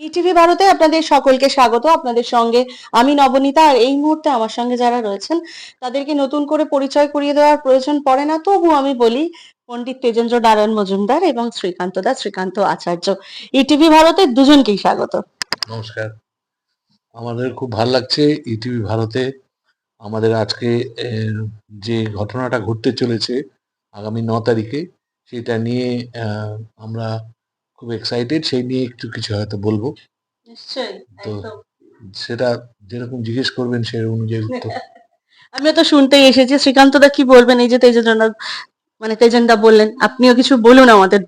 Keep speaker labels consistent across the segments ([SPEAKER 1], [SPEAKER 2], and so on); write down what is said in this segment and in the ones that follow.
[SPEAKER 1] ETV ভারতে আপনাদের সকলকে স্বাগত। আপনাদের সঙ্গে আমি নবনীতা আর এই মুহূর্তে আমার সঙ্গে যারা রয়েছেন, তাদেরকে নতুন করে পরিচয় করিয়ে দেওয়ার প্রয়োজন পড়ে না। তবু আমি বলি, পণ্ডিত তেজেন্দ্র নারায়ণ মজুমদার এবং শ্রীকান্ত দাস শ্রীকান্ত আচার্য। ইটিভি ভারতের দুজনকেই স্বাগত।
[SPEAKER 2] নমস্কার। আমাদের খুব ভালো লাগছে ইটিভি ভারতে। আমাদের আজকে যে ঘটনাটা ঘটতে চলেছে আগামী ন তারিখে, সেটা নিয়ে আমরা খুব এক্সাইটেড সেই নিয়ে একটু কিছু হয়তো বলব।
[SPEAKER 1] নিশ্চয়ই
[SPEAKER 2] একদম। সেটা যেরকম জিজ্ঞেস করবেন সেই অনুযায়ী উত্তর
[SPEAKER 1] আমিও তো শুনতেই এসেছি। শ্রীকান্ত দা কি বলবেন? এই যে তেজেন্দ্র মানে তেজেন্দা বললেন আপনিও কিছু বলুন আমাদের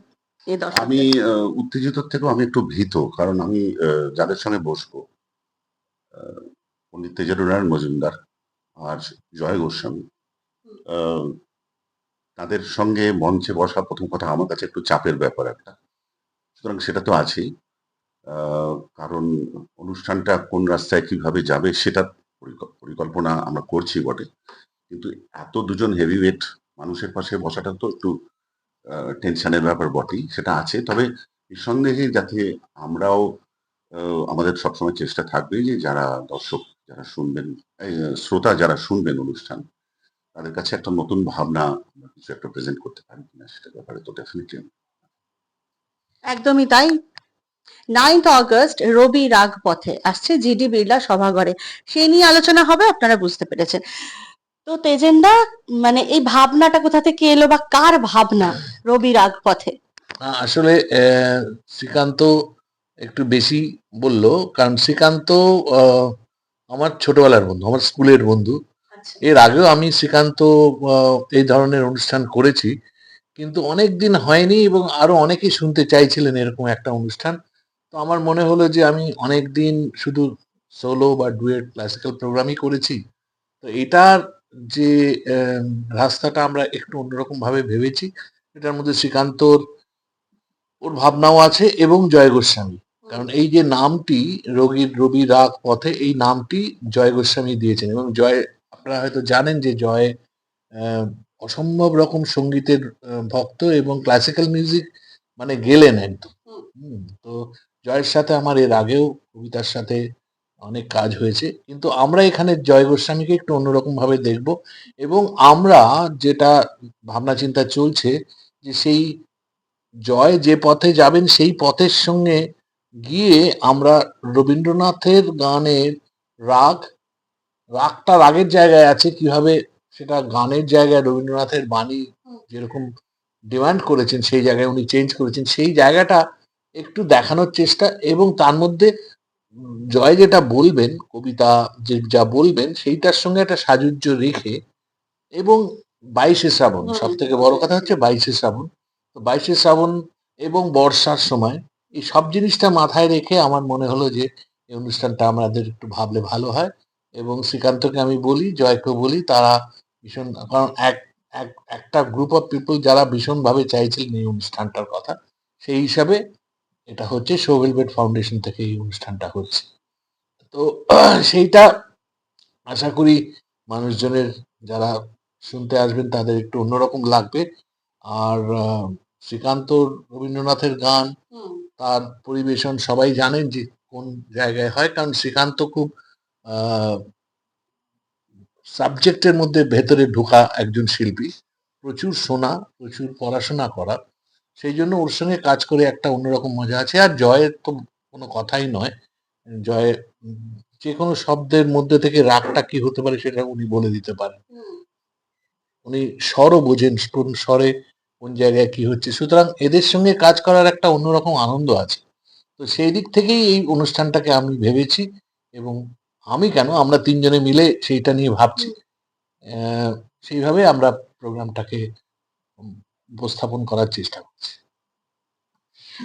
[SPEAKER 3] আমি উত্তেজিত থেকেও আমি একটু ভীত কারণ আমি যাদের সঙ্গে বসবো আহ, পণ্ডিত তেজনারায়ণ মজুমদার আর জয় গোস্বামী আহ, তাদের সঙ্গে মঞ্চে বসা প্রথম কথা আমার কাছে একটু চাপের ব্যাপার একটা। সুতরাং সেটা তো আছেই। কারণ অনুষ্ঠানটা কোন রাস্তায় কীভাবে যাবে সেটা পরিকল্পনা আমরা করছি বটে। কিন্তু এত দুজন হেভিওয়েট মানুষের পাশে বসাটা তো একটু টেনশনের ব্যাপার বটেই, সেটা আছে। তবে নিঃসন্দেহে যাতে আমরাও আমাদের সবসময় চেষ্টা থাকবে যে যারা দর্শক যারা শুনবেন শ্রোতা যারা শুনবেন অনুষ্ঠান, তাদের কাছে একটা নতুন ভাবনা কিছু একটা প্রেজেন্ট করতে পারি কিনা, সেটার ব্যাপারে তো ডেফিনেটলি
[SPEAKER 1] একদমই তাই। নাইন্থ অগস্ট রবি রাগ পথে আসছে জিডি বিড়লা সভাঘরে। সেই নিয়ে আলোচনা হবে আপনারা বুঝতে পেরেছেন। তো তেজেন্দা মানে এই ভাবনাটা কোথা থেকে এলো বা কার ভাবনা রবি রাগ পথে
[SPEAKER 2] আসলে শ্রীকান্ত একটু বেশি বলল কারণ শ্রীকান্ত আমার ছোটবেলার বন্ধু আমার স্কুলের বন্ধু। এর আগেও আমি শ্রীকান্ত এই ধরনের অনুষ্ঠান করেছি। কিন্তু অনেক দিন হয়নি এবং আরও অনেকেই শুনতে চাইছিলেন এরকম একটা অনুষ্ঠান। তো আমার মনে হলো যে আমি অনেক দিন শুধু সোলো বা ডুয়েট ক্লাসিক্যাল প্রোগ্রামই করেছি। তো এটার যে রাস্তাটা আমরা একটু অন্যরকম ভাবে ভেবেছি, এটার মধ্যে শ্রীকান্তর ওর ভাবনাও আছে এবং জয় গোস্বামী কারণ এই যে নামটি রোগীর, রবি রাগ পথে এই নামটি জয় গোস্বামী দিয়েছেন এবং জয়, আপনারা হয়তো জানেন যে জয় অসম্ভব রকম সঙ্গীতের ভক্ত এবং ক্লাসিক্যাল মিউজিক মানে গেলেন একদম। তো জয়ের সাথে আমার এর আগেও কবিতার সাথে অনেক কাজ হয়েছে। কিন্তু আমরা এখানে জয় গোস্বামীকে একটু অন্যরকম ভাবে দেখব এবং আমরা যেটা ভাবনা চিন্তা চলছে যে সেই জয় যে পথে যাবেন সেই পথের সঙ্গে গিয়ে আমরা রবীন্দ্রনাথের গানের রাগ রাগটা রাগের জায়গায় আছে কীভাবে সেটা গানের জায়গায় রবীন্দ্রনাথের বাণী যেরকম ডিমান্ড করেছেন সেই জায়গায় উনি চেঞ্জ করেছেন সেই জায়গাটা একটু দেখানোর চেষ্টা এবং তার মধ্যে জয় যেটা বলবেন কবিতা যে যা বলবেন সেইটার সঙ্গে একটা সাজুজ্য রেখে এবং বাইশে শ্রাবণ সব থেকে বড় কথা হচ্ছে বাইশে শ্রাবণ। তো বাইশে শ্রাবণ এবং বর্ষার সময় এই সব জিনিসটা মাথায় রেখে আমার মনে হলো যে এই অনুষ্ঠানটা আমাদের একটু ভাবলে ভালো হয় এবং শ্রীকান্তকে আমি বলি জয়কে বলি তারা ভীষণ কারণ এক এক একটা গ্রুপ অফ পিপল যারা ভীষণভাবে চাইছিলেন এই অনুষ্ঠানটার কথা সেই হিসাবে এটা হচ্ছে সোভেলভেট ফাউন্ডেশন থেকে এই অনুষ্ঠানটা হচ্ছে। তো সেইটা আশা করি মানুষজনের যারা শুনতে আসবেন তাদের একটু অন্যরকম লাগবে। আর শ্রীকান্ত রবীন্দ্রনাথের গান তার পরিবেশন সবাই জানেন যে কোন জায়গায় হয় কারণ শ্রীকান্ত খুব সাবজেক্টের মধ্যে ভেতরে ঢোকা একজন শিল্পী। প্রচুর শোনা প্রচুর পড়াশোনা করা। সেই জন্য ওর সঙ্গে কাজ করে একটা অন্যরকম মজা আছে। আর জয়ের তো কোনো কথাই নয়। জয় উম, যে কোনো শব্দের মধ্যে থেকে রাগটা কি হতে পারে সেটা উনি বলে দিতে পারেন। উনি স্বরও বোঝেন কোন স্বরে কোন জায়গায় কি হচ্ছে। সুতরাং এদের সঙ্গে কাজ করার একটা অন্যরকম আনন্দ আছে। তো সেই দিক থেকেই এই অনুষ্ঠানটাকে আমি ভেবেছি এবং আমি কেন? আমরা তিনজনে মিলে সেইটা নিয়ে ভাবছি। আহ, সেইভাবে আমরা প্রোগ্রামটাকে উপস্থাপন করার চেষ্টা করছি।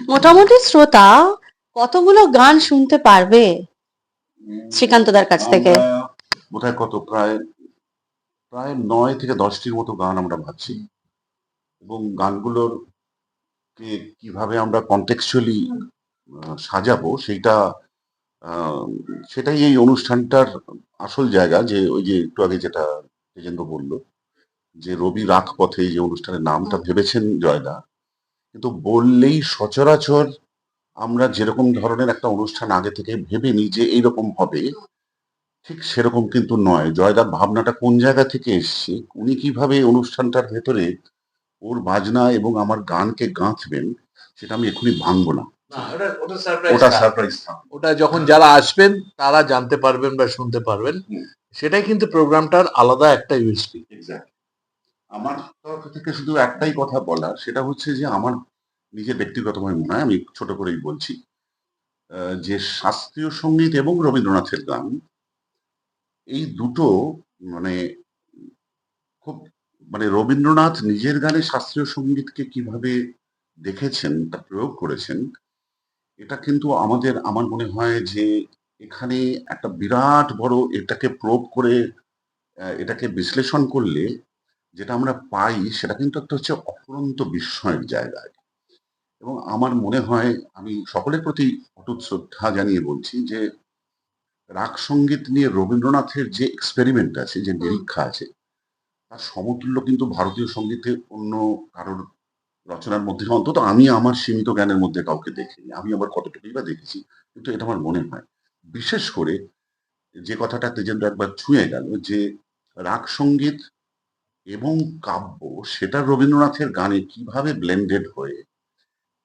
[SPEAKER 1] মোটামুটি শ্রোতা কতগুলো গান শুনতে পারবে? শ্রীকান্তদার কাছ থেকে।
[SPEAKER 3] বোধহয় কত? প্রায় প্রায় নয় থেকে দশটির মতো গান আমরা ভাবছি। এবং গানগুলোর কে কীভাবে আমরা কন্টেক্সচুয়ালি সাজাবো সেইটা সেটাই এই অনুষ্ঠানটার আসল জায়গা যে ওই যে একটু আগে যেটা তেজেন্দ্র বলল যে রবি রাখ পথে যে অনুষ্ঠানের নামটা ভেবেছেন জয়দা কিন্তু বললেই সচরাচর আমরা যেরকম ধরনের একটা অনুষ্ঠান আগে থেকে ভেবে নিই যে এইরকম হবে ঠিক সেরকম কিন্তু নয়। জয়দার ভাবনাটা কোন জায়গা থেকে এসছে উনি কীভাবে অনুষ্ঠানটার ভেতরে ওর বাজনা এবং আমার গানকে গাঁথবেন সেটা আমি এখনই ভাঙবো না।
[SPEAKER 2] ওটা সারপ্রাইজ যখন যারা আসবেন তারা জানতে পারবেন বা শুনতে পারবেন। সেটাই কিন্তু প্রোগ্রামটার আলাদা একটা ইউএসপি
[SPEAKER 3] আমার তরফ থেকে শুধু একটাই কথা বলার সেটা হচ্ছে যে আমার নিজের ব্যক্তিগতভাবে মনে হয় আমি ছোট করেই বলছি যে শাস্ত্রীয় সংগীত এবং রবীন্দ্রনাথের গান এই দুটো মানে খুব মানে রবীন্দ্রনাথ নিজের গানে শাস্ত্রীয় সঙ্গীতকে কীভাবে দেখেছেন তা প্রয়োগ করেছেন এটা কিন্তু আমাদের আমার মনে হয় যে এখানে একটা বিরাট বড় এটাকে প্রোব করে এটাকে বিশ্লেষণ করলে যেটা আমরা পাই সেটা কিন্তু একটা হচ্ছে অফুরন্ত বিস্ময়ের জায়গায় এবং আমার মনে হয় আমি সকলের প্রতি অটুট শ্রদ্ধা জানিয়ে বলছি যে রাগ সংগীত নিয়ে রবীন্দ্রনাথের যে এক্সপেরিমেন্ট আছে যে নিরীক্ষা আছে তার সমতুল্য কিন্তু ভারতীয় সঙ্গীতে অন্য কারোর রচনার মধ্যে অন্তত আমি আমার সীমিত জ্ঞানের মধ্যে কাউকে দেখিনি। আমি আবার কতটুকুই বা দেখেছি, কিন্তু এটা আমার মনে হয়। বিশেষ করে যে কথাটা তেজেন্দ্র একবার ছুঁয়ে গেল যে রাগ সংগীত এবং কাব্য, সেটা রবীন্দ্রনাথের গানে কীভাবে ব্লেন্ডেড হয়ে,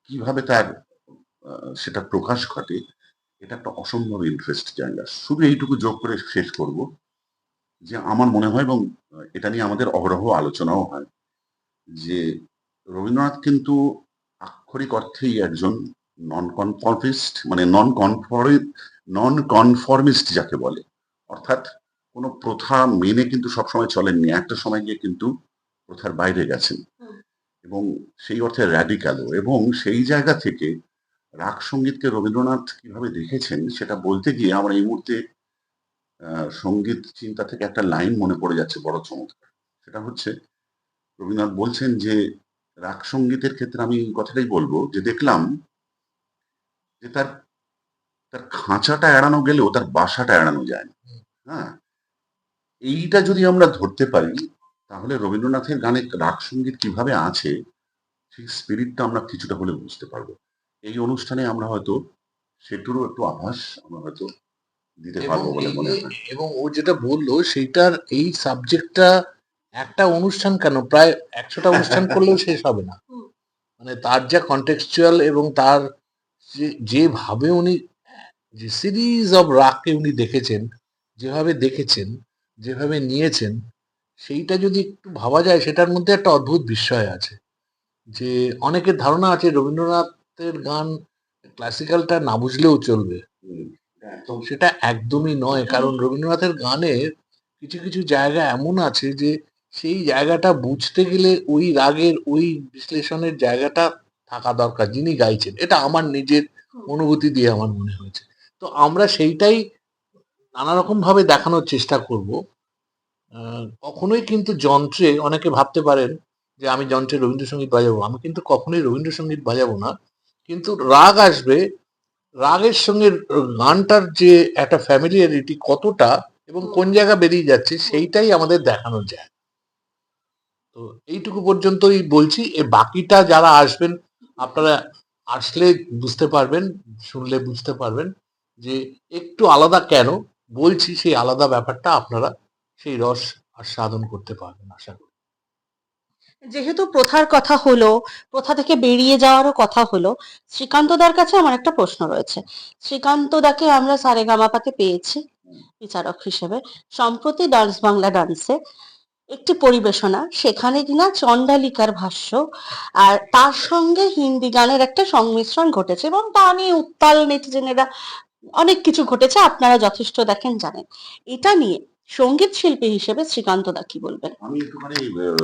[SPEAKER 3] কীভাবে তার সেটা প্রকাশ ঘটে, এটা একটা অসম্ভব ইন্টারেস্ট জায়গা। শুধু এইটুকু যোগ করে শেষ করব যে আমার মনে হয় এবং এটা নিয়ে আমাদের অহরহ আলোচনাও হয় যে রবীন্দ্রনাথ কিন্তু আক্ষরিক অর্থেই একজন নন কনফর্মিস্ট মানে নন কনফর্মি নন কনফর্মিস্ট যাকে বলে। অর্থাৎ কোনো প্রথা মেনে কিন্তু সবসময় চলেননি। একটা সময় গিয়ে কিন্তু প্রথার বাইরে গেছেন। এবং সেই অর্থে র্যাডিক্যালও এবং সেই জায়গা থেকে রাগ সঙ্গীতকে রবীন্দ্রনাথ কীভাবে দেখেছেন সেটা বলতে গিয়ে আমার এই মুহূর্তে সংগীত চিন্তা থেকে একটা লাইন মনে পড়ে যাচ্ছে বড় চমৎকার। সেটা হচ্ছে রবীন্দ্রনাথ বলছেন যে রাগ সঙ্গীতের ক্ষেত্রে আমি কথাটাই বলব যে দেখলাম যে তার তার খাঁচাটা এড়ানো গেলেও তার বাসাটা এড়ানো যায় না। হ্যাঁ? এইটা যদি আমরা ধরতে পারি তাহলে রবীন্দ্রনাথের গানে রাগ সংগীত কীভাবে আছে সেই স্পিরিটটা আমরা কিছুটা হলে বুঝতে পারব। এই অনুষ্ঠানে আমরা হয়তো সেটুরও একটু আভাস আমরা হয়তো দিতে পারব বলে মনে হয়।
[SPEAKER 2] এবং ও যেটা বলল সেইটার এই সাবজেক্টটা একটা অনুষ্ঠান কেন? প্রায় একশোটা অনুষ্ঠান করলেও শেষ হবে না। মানে তার যা কন্টেক্সচুয়াল এবং তার যেভাবে উনি, যে সিরিজ অব রাগকে উনি দেখেছেন, যেভাবে দেখেছেন, যেভাবে নিয়েছেন, সেইটা যদি একটু ভাবা যায়, সেটার মধ্যে একটা অদ্ভুত বিস্ময় আছে। যে অনেকের ধারণা আছে রবীন্দ্রনাথের গান ক্লাসিক্যালটা না বুঝলেও চলবে।
[SPEAKER 3] একদম
[SPEAKER 2] সেটা একদমই নয়। কারণ রবীন্দ্রনাথের গানের কিছু কিছু জায়গা এমন আছে যে সেই জায়গাটা বুঝতে গেলে ওই রাগের ওই বিশ্লেষণের জায়গাটা থাকা দরকার যিনি গাইছেন। এটা আমার নিজের অনুভূতি দিয়ে আমার মনে হয়েছে। তো আমরা সেইটাই নানা রকম ভাবে দেখানোর চেষ্টা করব। কখনোই কিন্তু যন্ত্রে অনেকে ভাবতে পারেন যে আমি যন্ত্রে রবীন্দ্রসঙ্গীত বাজাবো। আমি কিন্তু কখনোই রবীন্দ্রসঙ্গীত বাজাবো না। কিন্তু রাগ আসবে রাগের সঙ্গে গানটার যে একটা ফ্যামিলিয়ারিটি কতটা এবং কোন জায়গা বেরিয়ে যাচ্ছে সেইটাই আমাদের দেখানোর যায় তো এইটুকু পর্যন্তই বলছি। এ বাকিটা যারা আসবেন, আপনারা আসলে বুঝতে পারবেন, শুনলে বুঝতে পারবেন যে একটু আলাদা কেন বলছি সেই আলাদা ব্যাপারটা আপনারা সেই রস আস্বাদন করতে পারবেন, আশা করি।
[SPEAKER 1] যেহেতু প্রথার কথা হলো, প্রথা থেকে বেরিয়ে যাওয়ারও কথা হলো, শ্রীকান্ত দার কাছে আমার একটা প্রশ্ন রয়েছে। শ্রীকান্ত দাকে আমরা সারেগামাপাতে পেয়েছি, বিচারক হিসেবে। সম্প্রতি ডান্স বাংলা ডান্সে একটি পরিবেশনা, সেখানে কিনা চণ্ডালিকার ভাষ্য আর তার সঙ্গে হিন্দি গানের একটা সংমিশ্রণ ঘটেছে এবং তা নিয়ে উত্তাল নেটিজেনেরা অনেক কিছু ঘটেছে, আপনারা যথেষ্ট দেখেন, জানেন। এটা নিয়ে সংগীত শিল্পী হিসেবে শ্রীকান্ত দা কি বলবেন?
[SPEAKER 3] আমি একটুখানি মানে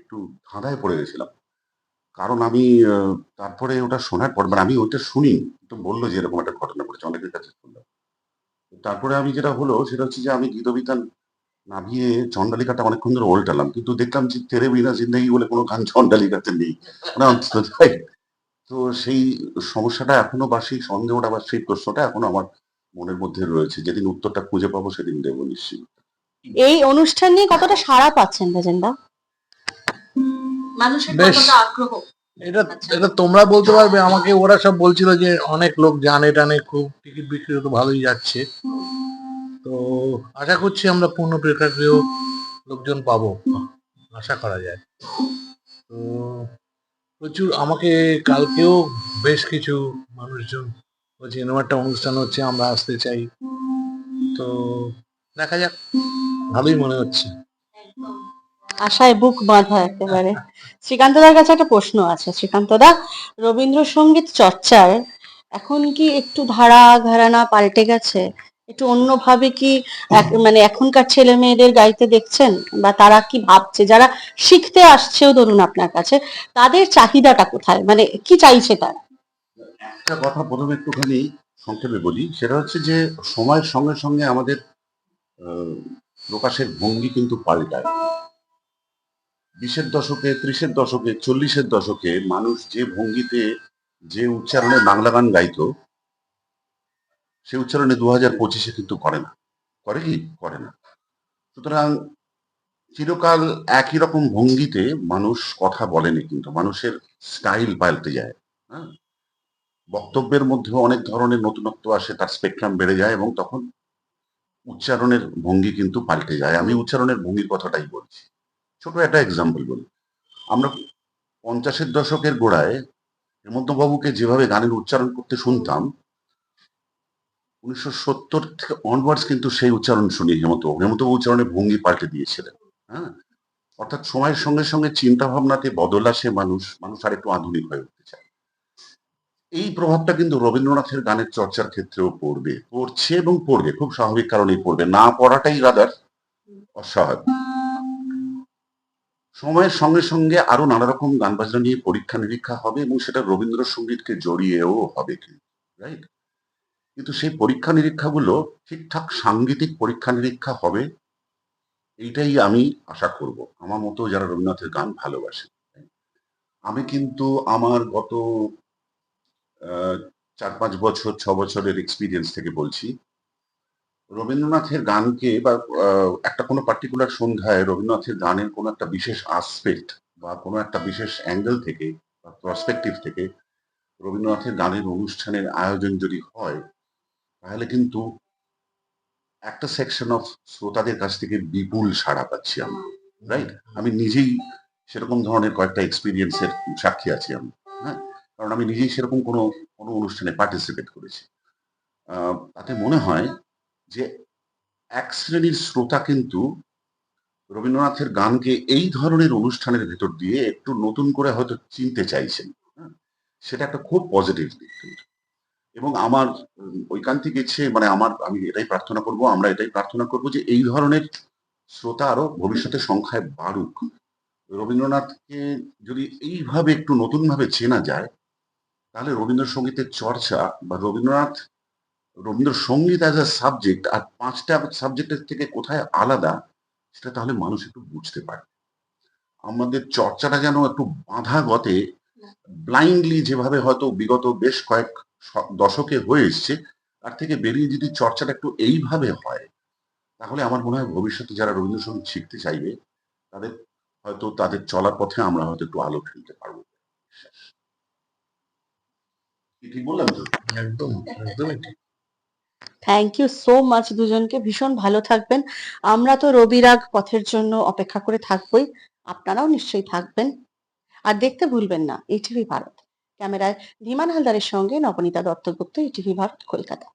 [SPEAKER 3] একটু ধাঁধায় পড়ে গেছিলাম। কারণ আমি তারপরে ওটা শোনার পর মানে আমি ওইটা শুনি তো বলল যে এরকম একটা ঘটনা ঘটেছে, অনেকের কাছে শুনলাম। তারপরে আমি যেটা হলো, সেটা হচ্ছে যে আমি গীতবিতান নামিয়ে চন্ডালিকাটা অনেকক্ষণ ধরে ওল্টালাম কিন্তু দেখলাম যে তেরে বিনা জিন্দাগি বলে কোনো গান চন্ডালিকাতে নেই। মানে তাই। তো সেই সমস্যাটা এখনও বা সেই সন্দেহটা বা সেই প্রশ্নটা এখনও আমার মনের মধ্যে রয়েছে যেদিন উত্তরটা খুঁজে পাবো সেদিন দেব নিশ্চিত
[SPEAKER 1] এই অনুষ্ঠান নিয়ে কতটা সাড়া পাচ্ছেন রাজেন্দা? মানুষের
[SPEAKER 2] বেশ।
[SPEAKER 1] কতটা আগ্রহ?
[SPEAKER 2] এটা এটা তোমরা বলতে পারবে আমাকে ওরা সব বলছিল যে অনেক লোক জানে টানে খুব টিকিট বিক্রি তো ভালোই যাচ্ছে। তো আশা করছি আমরা পূর্ণ প্রেক্ষাগৃহ লোকজন পাবো, আশা করা যায়। তো প্রচুর আমাকে কালকেও বেশ কিছু মানুষজন বলছে এরকম একটা অনুষ্ঠান হচ্ছে, আমরা আসতে চাই। তো দেখা যাক, ভালোই মনে হচ্ছে।
[SPEAKER 1] আশায় বুক বাঁধা একেবারে। শ্রীকান্তদার কাছে একটা প্রশ্ন আছে। শ্রীকান্তদা রবীন্দ্রসঙ্গীত চর্চার এখন কি একটু ধারা ঘরানা পাল্টে গেছে? একটু অন্যভাবে কি মানে এখনকার ছেলে মেয়েদের গাইতে দেখছেন? বা তারা কি ভাবছে? যারা শিখতে আসছেও ধরুন আপনার কাছে, তাদের চাহিদাটা কোথায়? মানে কি চাইছে তারা?
[SPEAKER 3] একটা কথা প্রথমে একটুখানি সংক্ষেপে বলি, সেটা হচ্ছে যে সময়ের সঙ্গে সঙ্গে আমাদের প্রকাশের ভঙ্গি কিন্তু পাল্টায়। বিশের দশকে, ত্রিশের দশকে, চল্লিশের দশকে মানুষ যে ভঙ্গিতে, যে উচ্চারণে বাংলা গান গাইতো সে উচ্চারণে দু হাজার পঁচিশে কিন্তু করে না। করে কি? করে না। সুতরাং চিরকাল একই রকম ভঙ্গিতে মানুষ কথা বলেনি কিন্তু, মানুষের স্টাইল পাল্টে যায়। হ্যাঁ? বক্তব্যের মধ্যে অনেক ধরনের নতুনত্ব আসে, তার স্পেকট্রাম বেড়ে যায় এবং তখন উচ্চারণের ভঙ্গি কিন্তু পাল্টে যায়। আমি উচ্চারণের ভঙ্গির কথাটাই বলছি। ছোট একটা এক্সাম্পল বলি। আমরা পঞ্চাশের দশকের গোড়ায় হেমন্তবাবুকে যেভাবে গানের উচ্চারণ করতে শুনতাম উনিশশো সত্তর থেকে অনওয়ার্ডস কিন্তু সেই উচ্চারণ শুনি হেমন্তবাবু হেমন্তবাবু ভঙ্গি পাল্টে দিয়েছিলেন হ্যাঁ? অর্থাৎ সময়ের সঙ্গে সঙ্গে চিন্তা ভাবনাতে বদল আসে মানুষ মানুষ আর একটু আধুনিক হয়ে উঠতে চায়। এই প্রভাবটা কিন্তু রবীন্দ্রনাথের গানের চর্চার ক্ষেত্রেও পড়বে, পড়ছে এবং পড়বে, খুব স্বাভাবিক কারণেই পড়বে। না পড়াটাই রাদার অস্বাভাবিক। সময়ের সঙ্গে সঙ্গে আরও নানা রকম গান বাজনা নিয়ে পরীক্ষা নিরীক্ষা হবে এবং সেটা রবীন্দ্রসঙ্গীতকে জড়িয়েও হবে রাইট কিন্তু সেই পরীক্ষা নিরীক্ষাগুলো ঠিকঠাক সাংগীতিক পরীক্ষা নিরীক্ষা হবে, এইটাই আমি আশা করব। আমার মতো যারা রবীন্দ্রনাথের গান ভালোবাসে। আমি কিন্তু আমার গত চার পাঁচ বছর, ছ বছরের এক্সপিরিয়েন্স থেকে বলছি, রবীন্দ্রনাথের গানকে বা একটা কোনো পার্টিকুলার সন্ধ্যায় রবীন্দ্রনাথের গানের কোনো একটা বিশেষ আসপেক্ট বা কোনো একটা বিশেষ অ্যাঙ্গেল থেকে বা পার্সপেক্টিভ থেকে রবীন্দ্রনাথের গানের অনুষ্ঠানের আয়োজন যদি হয় তাহলে কিন্তু একটা সেকশন অফ শ্রোতাদের কাছ থেকে বিপুল সাড়া পাচ্ছি আমরা রাইট আমি নিজেই সেরকম ধরনের কয়েকটা এক্সপিরিয়েন্সের সাক্ষী আছি আমি হ্যাঁ? কারণ আমি নিজেই সেরকম কোনো কোনো অনুষ্ঠানে পার্টিসিপেট করেছি। তাতে মনে হয় যে এক শ্রেণির শ্রোতা কিন্তু রবীন্দ্রনাথের গানকে এই ধরনের অনুষ্ঠানের ভেতর দিয়ে একটু নতুন করে হয়তো চিনতে চাইছেন হ্যাঁ? সেটা একটা খুব পজিটিভ দিক কিন্তু। এবং আমার উম, ঐকান্তিক ইচ্ছে মানে আমার আমি এটাই প্রার্থনা করব আমরা এটাই প্রার্থনা করব যে এই ধরনের শ্রোতা আরও ভবিষ্যতে সংখ্যায় বাড়ুক। রবীন্দ্রনাথকে যদি এইভাবে একটু নতুন ভাবে চেনা যায় তাহলে রবীন্দ্রসঙ্গীতের চর্চা বা Rabindranath Rabindrasangeet as a subject আর পাঁচটা সাবজেক্টের থেকে কোথায় আলাদা সেটা তাহলে মানুষ একটু বুঝতে পারে আমাদের চর্চাটা যেন একটু বাঁধা গতে ব্লাইন্ডলি যেভাবে হয়তো বিগত বেশ কয়েক দশকে হয়ে এসছে তার থেকে বেরিয়ে যদি চর্চাটা একটু এইভাবে হয় তাহলে আমার মনে হয় ভবিষ্যতে যারা রবীন্দ্রসঙ্গীত শিখতে চাইবে তাদের হয়তো তাদের চলার পথে আমরা হয়তো একটু আলো ফেলতে পারব। কি ঠিক বললাম তো?
[SPEAKER 2] একদম একদমই ঠিক।
[SPEAKER 1] থ্যাংক ইউ সো মাচ দুজনকে ভীষণ ভালো থাকবেন। আমরা তো রবিরাগ পথের জন্য অপেক্ষা করে থাকবই আপনারাও নিশ্চয়ই থাকবেন। আর দেখতে ভুলবেন না ইটিভি ভারত। ক্যামেরায় ধীমান হালদারের সঙ্গে নবনীতা দত্তগুপ্ত ইটিভি ভারত কলকাতা।